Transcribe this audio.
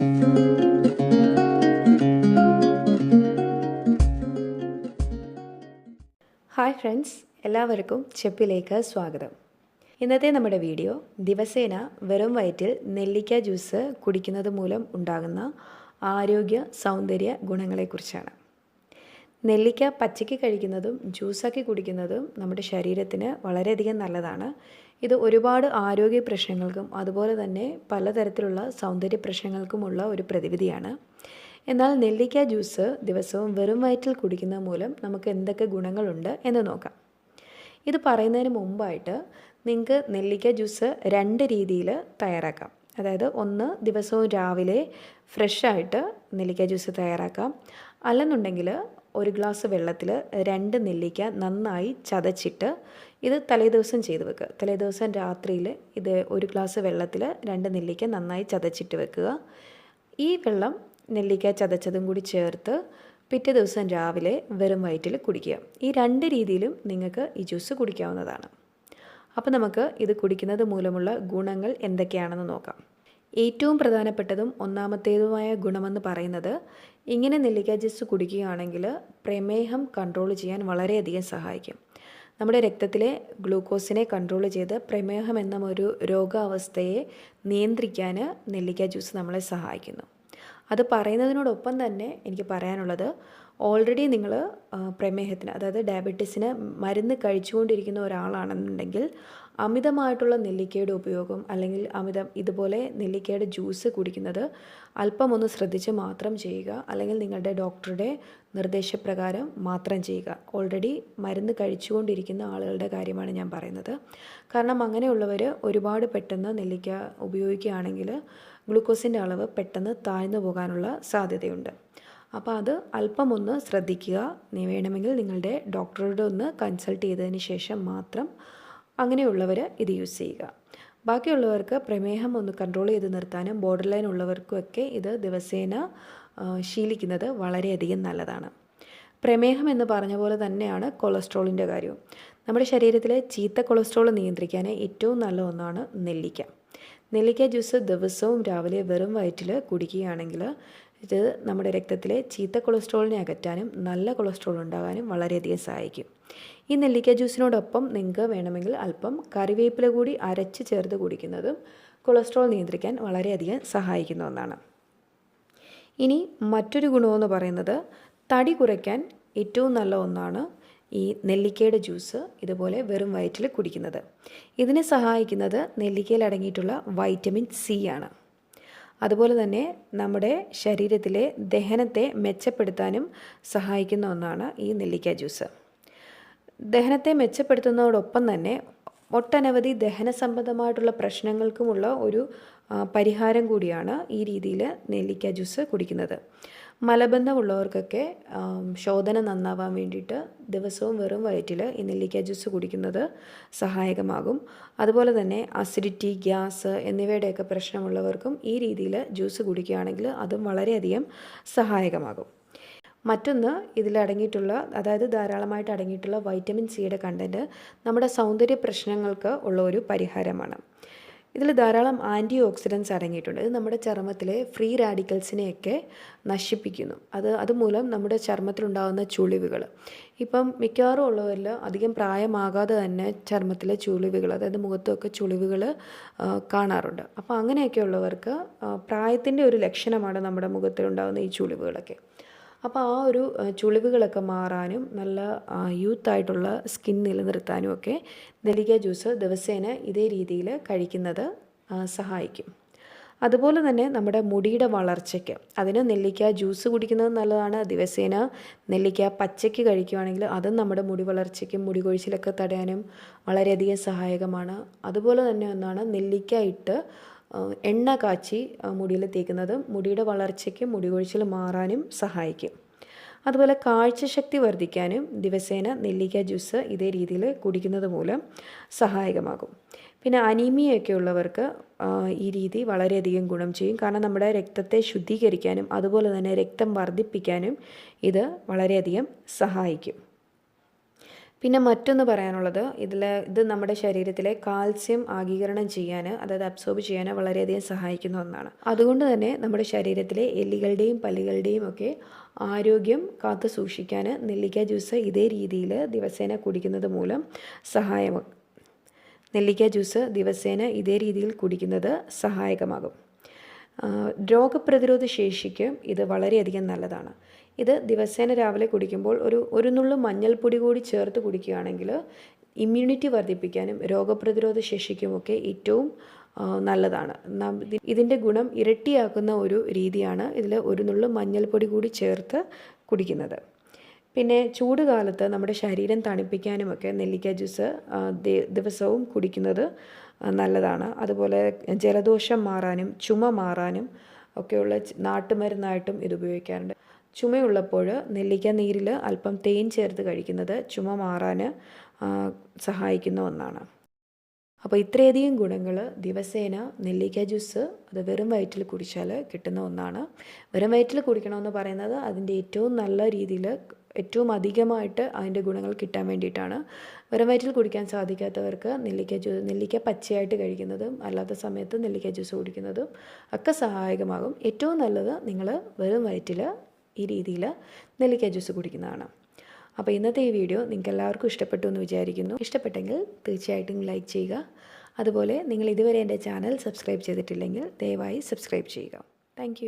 Hi friends എല്ലാവർക്കും ചെപ്പിലേക്ക് സ്വാഗതം. ഇന്നത്തെ നമ്മുടെ വീഡിയോ ദിവസേന വെറും വയറ്റിൽ നെല്ലിക്ക ജ്യൂസ് കുടിക്കുന്നത് മൂലം ഉണ്ടാകുന്ന ആരോഗ്യ സൗന്ദര്യ ഗുണങ്ങളെക്കുറിച്ചാണ്. നെല്ലിക്ക പച്ചയ്ക്ക് കഴിക്കുന്നതും ജ്യൂസാക്കി കുടിക്കുന്നതും നമ്മുടെ ശരീരത്തിന് വളരെയധികം നല്ലതാണ്. ഇത് ഒരുപാട് ആരോഗ്യ പ്രശ്നങ്ങൾക്കും അതുപോലെ തന്നെ പലതരത്തിലുള്ള സൗന്ദര്യ പ്രശ്നങ്ങൾക്കുമുള്ള ഒരു പ്രതിവിധിയാണ്. എന്നാൽ നെല്ലിക്ക ജ്യൂസ് ദിവസവും വെറും വയറ്റിൽ കുടിക്കുന്ന മൂലം നമുക്ക് എന്തൊക്കെ ഗുണങ്ങളുണ്ട് എന്ന് നോക്കാം. ഇത് പറയുന്നതിന് മുമ്പായിട്ട് നിങ്ങൾക്ക് നെല്ലിക്ക ജ്യൂസ് രണ്ട് രീതിയിൽ തയ്യാറാക്കാം. അതായത് ഒന്ന് ദിവസവും രാവിലെ ഫ്രഷായിട്ട് നെല്ലിക്ക ജ്യൂസ് തയ്യാറാക്കാം. അല്ലെന്നുണ്ടെങ്കിൽ ഒരു ഗ്ലാസ് വെള്ളത്തിൽ രണ്ട് നെല്ലിക്ക നന്നായി ചതച്ചിട്ട് ഇത് തലേദിവസം ചെയ്ത് വെക്കുക. തലേദിവസം രാത്രിയിൽ ഇത് ഒരു ഗ്ലാസ് വെള്ളത്തിൽ രണ്ട് നെല്ലിക്ക നന്നായി ചതച്ചിട്ട് വെക്കുക. ഈ വെള്ളം നെല്ലിക്ക ചതച്ചതും കൂടി ചേർത്ത് പിറ്റേ ദിവസം രാവിലെ വെറും വയറ്റിൽ കുടിക്കുക. ഈ രണ്ട് രീതിയിലും നിങ്ങൾക്ക് ഈ ജ്യൂസ് കുടിക്കാവുന്നതാണ്. അപ്പോൾ നമുക്ക് ഇത് കുടിക്കുന്നത് മൂലമുള്ള ഗുണങ്ങൾ എന്തൊക്കെയാണെന്ന് നോക്കാം. ഏറ്റവും പ്രധാനപ്പെട്ടതും ഒന്നാമത്തേതുമായ ഗുണമെന്ന് പറയുന്നത് ഇങ്ങനെ നെല്ലിക്ക ജ്യൂസ് കുടിക്കുകയാണെങ്കിൽ പ്രമേഹം കൺട്രോൾ ചെയ്യാൻ വളരെയധികം സഹായിക്കും. നമ്മുടെ രക്തത്തിലെ ഗ്ലൂക്കോസിനെ കൺട്രോൾ ചെയ്ത് പ്രമേഹം എന്ന ഒരു രോഗാവസ്ഥയെ നിയന്ത്രിക്കാൻ നെല്ലിക്ക ജ്യൂസ് നമ്മളെ സഹായിക്കുന്നു. അത് പറയുന്നതിനോടൊപ്പം തന്നെ എനിക്ക് പറയാനുള്ളത് ഓൾറെഡി നിങ്ങൾ പ്രമേഹത്തിന് അതായത് ഡയബറ്റീസിന് മരുന്ന് കഴിച്ചുകൊണ്ടിരിക്കുന്ന ഒരാളാണെന്നുണ്ടെങ്കിൽ അമിതമായിട്ടുള്ള നെല്ലിക്കയുടെ ഉപയോഗം അല്ലെങ്കിൽ അമിതം ഇതുപോലെ നെല്ലിക്കയുടെ ജ്യൂസ് കുടിക്കുന്നത് അല്പം ഒന്ന് ശ്രദ്ധിച്ച് മാത്രം ചെയ്യുക. അല്ലെങ്കിൽ നിങ്ങളുടെ ഡോക്ടറുടെ നിർദ്ദേശപ്രകാരം മാത്രം ചെയ്യുക. ഓൾറെഡി മരുന്ന് കഴിച്ചുകൊണ്ടിരിക്കുന്ന ആളുകളുടെ കാര്യമാണ് ഞാൻ പറയുന്നത്. കാരണം അങ്ങനെയുള്ളവർ ഒരുപാട് പെട്ടെന്ന് നെല്ലിക്ക ഉപയോഗിക്കുകയാണെങ്കിൽ ഗ്ലൂക്കോസിന്റെ അളവ് പെട്ടെന്ന് താഴ്ന്നു പോകാനുള്ള സാധ്യതയുണ്ട്. അപ്പോൾ അത് അല്പം ഒന്ന് ശ്രദ്ധിക്കുക. നീ വേണമെങ്കിൽ നിങ്ങളുടെ ഡോക്ടറോട് ഒന്ന് കൺസൾട്ട് ചെയ്തതിന് ശേഷം മാത്രം അങ്ങനെയുള്ളവർ ഇത് യൂസ് ചെയ്യുക. ബാക്കിയുള്ളവർക്ക് പ്രമേഹം ഒന്ന് കൺട്രോൾ ചെയ്ത് നിർത്താനും ബോർഡർ ലൈൻ ഉള്ളവർക്കുമൊക്കെ ഇത് ദിവസേന ശീലിക്കുന്നത് വളരെയധികം നല്ലതാണ്. പ്രമേഹം എന്ന് പറഞ്ഞ പോലെ തന്നെയാണ് കൊളസ്ട്രോളിന്റെ കാര്യവും. നമ്മുടെ ശരീരത്തിലെ ചീത്ത കൊളസ്ട്രോൾ നിയന്ത്രിക്കാൻ ഏറ്റവും നല്ല ഒന്നാണ് നെല്ലിക്ക. നെല്ലിക്ക ജ്യൂസ് ദിവസവും രാവിലെ വെറും വയറ്റിൽ കുടിക്കുകയാണെങ്കിൽ ഇത് നമ്മുടെ രക്തത്തിലെ ചീത്ത കൊളസ്ട്രോളിനെ അകറ്റാനും നല്ല കൊളസ്ട്രോൾ ഉണ്ടാകാനും വളരെയധികം സഹായിക്കും. ഈ നെല്ലിക്ക ജ്യൂസിനോടൊപ്പം നിങ്ങൾക്ക് വേണമെങ്കിൽ അല്പം കറിവേപ്പില കൂടി അരച്ച് ചേർത്ത് കുടിക്കുന്നതും കൊളസ്ട്രോൾ നിയന്ത്രിക്കാൻ വളരെയധികം സഹായിക്കുന്ന ഒന്നാണ്. ഇനി മറ്റൊരു ഗുണമെന്ന് പറയുന്നത് തടി കുറയ്ക്കാൻ ഏറ്റവും നല്ല ഒന്നാണ് ഈ നെല്ലിക്കയുടെ ജ്യൂസ് ഇതുപോലെ വെറും വയറ്റിൽ കുടിക്കുന്നത്. ഇതിനെ സഹായിക്കുന്നത് നെല്ലിക്കയിൽ അടങ്ങിയിട്ടുള്ള വൈറ്റമിൻ സി ആണ്. അതുപോലെ തന്നെ നമ്മുടെ ശരീരത്തിലെ ദഹനത്തെ മെച്ചപ്പെടുത്താനും സഹായിക്കുന്ന ഒന്നാണ് ഈ നെല്ലിക്ക ജ്യൂസ്. ദഹനത്തെ മെച്ചപ്പെടുത്തുന്നതോടൊപ്പം തന്നെ ഒട്ടനവധി ദഹന സംബന്ധമായിട്ടുള്ള പ്രശ്നങ്ങൾക്കുമുള്ള ഒരു പരിഹാരം കൂടിയാണ് ഈ രീതിയിൽ നെല്ലിക്ക ജ്യൂസ് കുടിക്കുന്നത്. മലബന്ധമുള്ളവർക്കൊക്കെ ശോധന നന്നാവാൻ വേണ്ടിയിട്ട് ദിവസവും വെറും വയറ്റിൽ ഈ നെല്ലിക്ക ജ്യൂസ് കുടിക്കുന്നത് സഹായകമാകും. അതുപോലെ തന്നെ അസിഡിറ്റി ഗ്യാസ് എന്നിവയുടെയൊക്കെ പ്രശ്നമുള്ളവർക്കും ഈ രീതിയിൽ ജ്യൂസ് കുടിക്കുകയാണെങ്കിൽ അതും വളരെയധികം സഹായകമാകും. മറ്റൊന്ന് ഇതിൽ അടങ്ങിയിട്ടുള്ള അതായത് ധാരാളമായിട്ട് അടങ്ങിയിട്ടുള്ള വൈറ്റമിൻ സിയുടെ കണ്ടന്റ് നമ്മുടെ സൗന്ദര്യ പ്രശ്നങ്ങൾക്ക് ഉള്ള ഒരു പരിഹാരമാണ്. ഇതിൽ ധാരാളം ആന്റി ഓക്സിഡൻസ് അടങ്ങിയിട്ടുണ്ട്. ഇത് നമ്മുടെ ചർമ്മത്തിലെ ഫ്രീ റാഡിക്കൽസിനെയൊക്കെ നശിപ്പിക്കുന്നു. അത് അതുമൂലം നമ്മുടെ ചർമ്മത്തിലുണ്ടാകുന്ന ചുളിവുകൾ ഇപ്പം മിക്കവാറും ഉള്ളവരിൽ അധികം പ്രായമാകാതെ തന്നെ ചർമ്മത്തിലെ ചുളിവുകൾ അതായത് മുഖത്തൊക്കെ ചുളിവുകൾ കാണാറുണ്ട്. അപ്പോൾ അങ്ങനെയൊക്കെ ഉള്ളവർക്ക് പ്രായത്തിന്റെ ഒരു ലക്ഷണമാണ് നമ്മുടെ മുഖത്തിലുണ്ടാകുന്ന ഈ ചുളിവുകളൊക്കെ. അപ്പോൾ ആ ഒരു ചുളിവുകളൊക്കെ മാറാനും നല്ല യൂത്തായിട്ടുള്ള സ്കിൻ നിലനിർത്താനും ഒക്കെ നെല്ലിക്ക ജ്യൂസ് ദിവസേന ഇതേ രീതിയിൽ കഴിക്കുന്നത് സഹായിക്കും. അതുപോലെ തന്നെ നമ്മുടെ മുടിയുടെ വളർച്ചയ്ക്ക്. അതിന് നെല്ലിക്ക ജ്യൂസ് കുടിക്കുന്നത് നല്ലതാണ്. ദിവസേന നെല്ലിക്ക പച്ചയ്ക്ക് കഴിക്കുകയാണെങ്കിൽ അതും നമ്മുടെ മുടി വളർച്ചയ്ക്കും മുടി കൊഴിച്ചിലൊക്കെ തടയാനും വളരെയധികം സഹായകമാണ്. അതുപോലെ തന്നെ ഒന്നാണ് നെല്ലിക്ക ഇട്ട് എണ്ണ കാച്ചി മുടിയിൽ തേക്കുന്നത്. മുടിയുടെ വളർച്ചയ്ക്ക് മുടി കൊഴിച്ചിൽ മാറാനും സഹായിക്കും. അതുപോലെ കാഴ്ചശക്തി വർദ്ധിക്കാനും ദിവസേന നെല്ലിക്ക ജ്യൂസ് ഇതേ രീതിയിൽ കുടിക്കുന്നത് മൂലം സഹായകമാകും. പിന്നെ അനീമിയൊക്കെ ഉള്ളവർക്ക് ഈ രീതി വളരെയധികം ഗുണം ചെയ്യും. കാരണം നമ്മുടെ രക്തത്തെ ശുദ്ധീകരിക്കാനും അതുപോലെ തന്നെ രക്തം വർദ്ധിപ്പിക്കാനും ഇത് വളരെയധികം സഹായിക്കും. പിന്നെ മറ്റൊന്ന് പറയാനുള്ളത് ഇതിൽ ഇത് നമ്മുടെ ശരീരത്തിലെ കാൽസ്യം ആഗീകരണം ചെയ്യാൻ അതായത് അബ്സോർബ് ചെയ്യാൻ വളരെയധികം സഹായിക്കുന്ന ഒന്നാണ്. അതുകൊണ്ട് തന്നെ നമ്മുടെ ശരീരത്തിലെ എല്ലുകളുടെയും പല്ലുകളുടെയും ഒക്കെ ആരോഗ്യം കാത്തു സൂക്ഷിക്കാൻ നെല്ലിക്ക ജ്യൂസ് ഇതേ രീതിയിൽ ദിവസേന കുടിക്കുന്നത് മൂലം സഹായമാകും നെല്ലിക്ക ജ്യൂസ് ദിവസേന ഇതേ രീതിയിൽ കുടിക്കുന്നത് സഹായകമാകും. രോഗപ്രതിരോധ ശേഷിക്ക് ഇത് വളരെയധികം നല്ലതാണ്. ഇത് ദിവസേന രാവിലെ കുടിക്കുമ്പോൾ ഒരു ഒരു നുള്ളു മഞ്ഞൾപ്പൊടി കൂടി ചേർത്ത് കുടിക്കുകയാണെങ്കിൽ ഇമ്മ്യൂണിറ്റി വർദ്ധിപ്പിക്കാനും രോഗപ്രതിരോധ ശേഷിക്കുമൊക്കെ ഏറ്റവും നല്ലതാണ്. ഇതിന്റെ ഗുണം ഇരട്ടിയാക്കുന്ന ഒരു രീതിയാണ് ഇതിൽ ഒരു നുള്ളു മഞ്ഞൾപ്പൊടി കൂടി ചേർത്ത് കുടിക്കുന്നത്. പിന്നെ ചൂട് കാലത്ത് നമ്മുടെ ശരീരം തണുപ്പിക്കാനുമൊക്കെ നെല്ലിക്ക ജ്യൂസ് ദിവസവും കുടിക്കുന്നത് നല്ലതാണ്. അതുപോലെ ജലദോഷം മാറാനും ചുമ മാറാനും ഒക്കെയുള്ള നാട്ടുമരുന്നായിട്ടും ഇത് ഉപയോഗിക്കാറുണ്ട്. ചുമയുള്ളപ്പോൾ നെല്ലിക്ക നീരിൽ അല്പം തേൻ ചേർത്ത് കഴിക്കുന്നത് ചുമ മാറാൻ സഹായിക്കുന്ന ഒന്നാണ്. അപ്പോൾ ഇത്രയധികം ഗുണങ്ങൾ ദിവസേന നെല്ലിക്ക ജ്യൂസ് അത് വെറും വയറ്റിൽ കുടിച്ചാൽ കിട്ടുന്ന ഒന്നാണ്. വെറും വയറ്റിൽ കുടിക്കണമെന്ന് പറയുന്നത് അതിന്റെ ഏറ്റവും നല്ല രീതിയിൽ ഏറ്റവും അധികമായിട്ട് അതിന്റെ ഗുണങ്ങൾ കിട്ടാൻ വേണ്ടിയിട്ടാണ്. വെറും വയറ്റിൽ കുടിക്കാൻ സാധിക്കാത്തവർക്ക് നെല്ലിക്ക ജ്യൂസ് നെല്ലിക്ക പച്ചയായിട്ട് കഴിക്കുന്നതും അല്ലാത്ത സമയത്ത് നെല്ലിക്ക ജ്യൂസ് കുടിക്കുന്നതും ഒക്കെ സഹായകമാകും. ഏറ്റവും നല്ലത് നിങ്ങൾ വെറും വയറ്റിൽ ഈ രീതിയിൽ നെല്ലിക്ക ജ്യൂസ് കുടിക്കുന്നതാണ്. അപ്പോൾ ഇന്നത്തെ ഈ വീഡിയോ നിങ്ങൾക്ക് എല്ലാവർക്കും ഇഷ്ടപ്പെട്ടു എന്ന് വിചാരിക്കുന്നു. ഇഷ്ടപ്പെട്ടെങ്കിൽ തീർച്ചയായിട്ടും ലൈക്ക് ചെയ്യുക. അതുപോലെ നിങ്ങൾ ഇതുവരെ എന്റെ ചാനൽ സബ്സ്ക്രൈബ് ചെയ്തിട്ടില്ലെങ്കിൽ ദയവായി സബ്സ്ക്രൈബ് ചെയ്യുക. താങ്ക്